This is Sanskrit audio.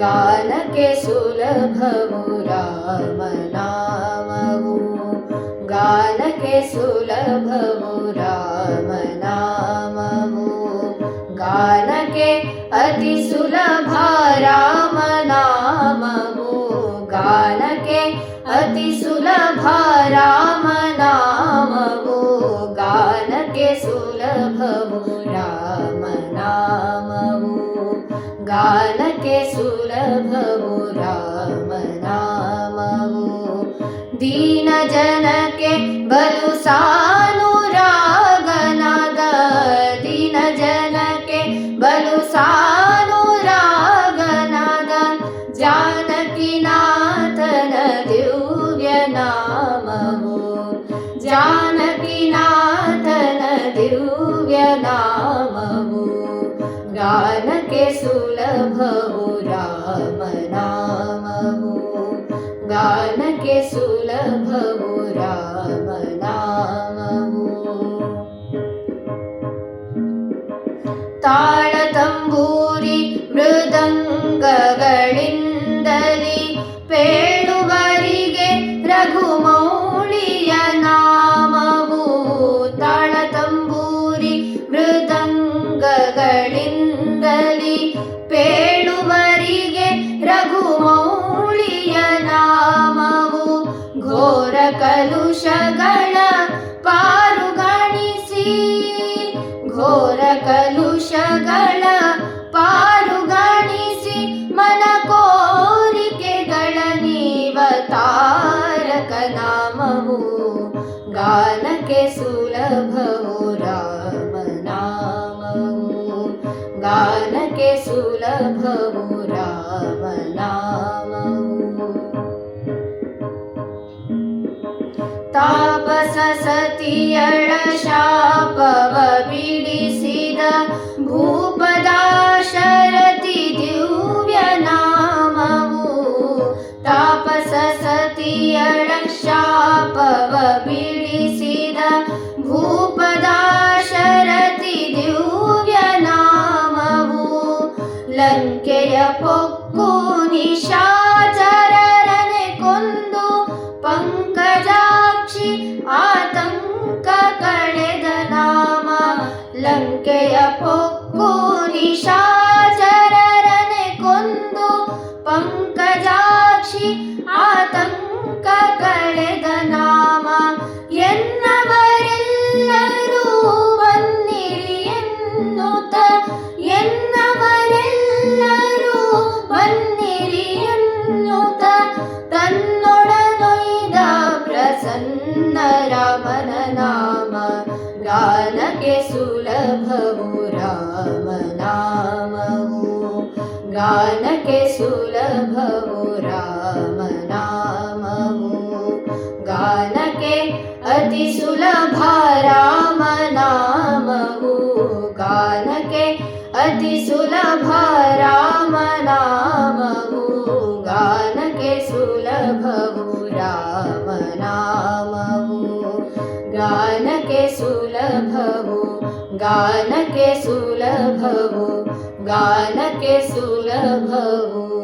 गानके नामवु गानके सुलभवु राम नामवु गानके अति गानके अति सुलभा राम नामवु गानके सुलभवु राम नामवु गानके सुलभवु राम नामवु दीनजनके बलु गानके सुलभवु राम नामवु गानके सुलभवु राम नामवु ತಾಳತಂಬೂರಿ ಮೃದಂಗಗಳಿಂದಲಿ ಪೇಳುವರಿಗೆ ರಘುಮೌಳಿಯ ನಾಮವು ತಾಳತಂಬೂರಿ ಮೃದಂಗಗಳಿಂದಲಿ ಪೇಳುವರಿಗೆ ರಘುಮೌಳಿಯ ನಾಮವು ಘೋರ ಕಲುಷಗಳ ಪಾರುಗಣಿಸಿ. ಘೋರ ಕಲುಷಗಳ ಪಾರುಗಣಿಸಿ ಮನ ಕೋರಿಕೆಗಳ ನೀವ ತಾರಕ ನಾಮವು ಗಾನಕ್ಕೆ ಸುಲಭವು. सुलभुतामनामौ तापसति अशापव बीडसिद भूपदा शरति दिव्यमौ तापसति अशापव बीडिद ಲಂಕೆಯ ಪೊಕ್ಕು ನಿಶಾಚರರನೆ ಕೊಂದು ಪಂಕಜಾಕ್ಷಿ ಆತಂಕ गनके सुलभो रामना मौ गनके सुलभो रामना गन अति सुलभारा मना गन अति सुलभ गानके सुलभवो गानके सुलभवो।